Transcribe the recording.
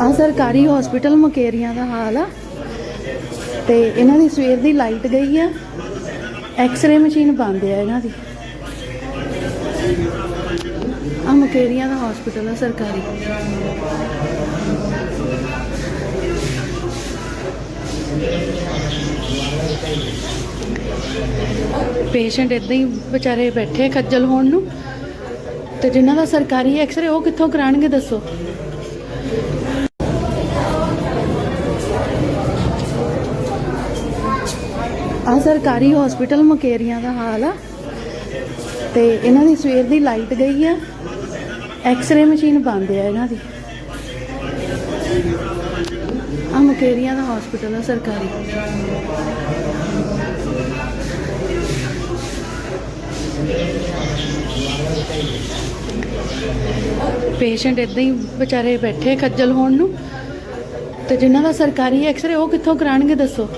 ਆ ਸਰਕਾਰੀ ਹਸਪੀਟਲ ਮਕੇਰੀਆਂ ਦਾ ਹਾਲ ਆ। ਤੇ ਇਹਨਾਂ ਦੀ ਸਵੇਰ ਦੀ ਲਾਈਟ ਗਈ ਆ। ਐਕਸ-ਰੇ ਮਸ਼ੀਨ ਬੰਦ ਆ ਇਹਨਾਂ ਦੀ। ਆ ਮਕੇਰੀਆਂ ਦਾ ਹਸਪੀਟਲ ਆ ਸਰਕਾਰੀ। ਪੇਸ਼ੈਂਟ ਇਦਾਂ ਹੀ ਵਿਚਾਰੇ ਬੈਠੇ ਖੱਜਲ ਹੋਣ ਨੂੰ। ਤੇ ਜਿਨ੍ਹਾਂ ਦਾ ਸਰਕਾਰੀ ਐਕਸ-ਰੇ ਉਹ ਕਿੱਥੋਂ ਕਰਾਣਗੇ ਦੱਸੋ? ਆ ਸਰਕਾਰੀ ਹਸਪੀਟਲ ਮਕੇਰੀਆਂ ਦਾ ਹਾਲ ਆ। ਤੇ ਇਹਨਾਂ ਦੀ ਸਵੇਰ ਦੀ ਲਾਈਟ ਗਈ ਆ। ਐਕਸ-ਰੇ ਮਸ਼ੀਨ ਬੰਦ ਆ ਇਹਨਾਂ ਦੀ। ਆ ਮਕੇਰੀਆਂ ਦਾ ਹਸਪੀਟਲ ਆ ਸਰਕਾਰੀ। ਪੇਸ਼ੈਂਟ ਇਦਾਂ ਹੀ ਵਿਚਾਰੇ ਬੈਠੇ ਖੱਜਲ ਹੋਣ ਨੂੰ। ਤੇ ਜਿਨ੍ਹਾਂ ਦਾ ਸਰਕਾਰੀ ਐਕਸ-ਰੇ ਉਹ ਕਿੱਥੋਂ ਕਰਾਣਗੇ ਦੱਸੋ?